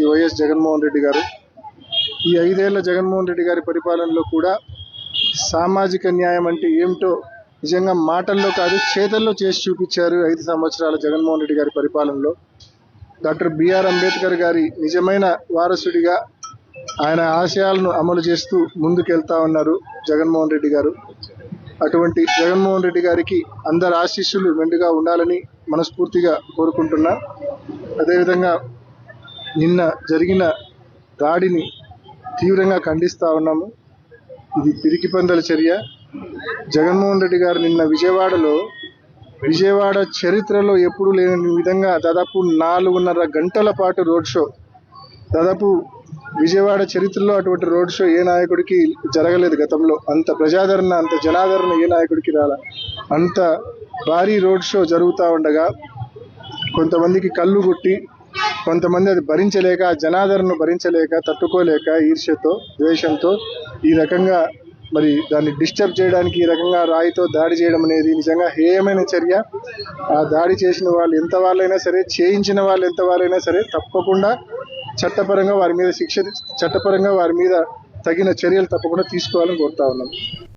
Shri YS Jaganmohan Reddy గారు. ఈ ఐదేళ్ళ జగన్మోహన్ రెడ్డి గారి పరిపాలనలో కూడా సామాజిక న్యాయం అంటే ఏమిటో నిజంగా మాటల్లో కాదు చేతల్లో చేసి చూపించారు ఐదు సంవత్సరాల జగన్మోహన్ రెడ్డి గారి పరిపాలనలో. డాక్టర్ బిఆర్ అంబేద్కర్ గారి నిజమైన వారసుడిగా ఆయన ఆశయాలను అమలు చేస్తూ ముందుకెళ్తా ఉన్నారు జగన్మోహన్ రెడ్డి గారు. అటువంటి జగన్మోహన్ రెడ్డి గారికి అందరి ఆశీస్సులు మెండుగా ఉండాలని మనస్ఫూర్తిగా కోరుకుంటున్నా. అదేవిధంగా నిన్న జరిగిన దాడిని తీవ్రంగా ఖండిస్తా ఉన్నాము. ఇది పిరికి పందల చర్య. జగన్మోహన్ రెడ్డి గారు నిన్న విజయవాడలో విజయవాడ చరిత్రలో ఎప్పుడూ లేని విధంగా దాదాపు నాలుగున్నర గంటల పాటు రోడ్ షో దాదాపు విజయవాడ చరిత్రలో అటువంటి రోడ్ షో ఏ నాయకుడికి జరగలేదు గతంలో. అంత ప్రజాదరణ అంత జనాదరణ ఏ నాయకుడికి రాల. అంత భారీ రోడ్ షో జరుగుతూ ఉండగా కొంతమందికి కళ్ళు కొట్టి కొంతమంది అది భరించలేక జనాదరణను భరించలేక తట్టుకోలేక ఈర్ష్యతో ద్వేషంతో ఈ రకంగా మరి దాన్ని డిస్టర్బ్ చేయడానికి ఈ రకంగా రాయితో దాడి చేయడం అనేది నిజంగా హేయమైన చర్య. ఆ దాడి చేసిన వాళ్ళు ఎంత వాళ్ళైనా సరే చేయించిన వాళ్ళు ఎంత వాళ్ళైనా సరే తప్పకుండా చట్టపరంగా వారి మీద శిక్ష చట్టపరంగా వారి మీద తగిన చర్యలు తప్పకుండా తీసుకోవాలని కోరుతా ఉన్నాం.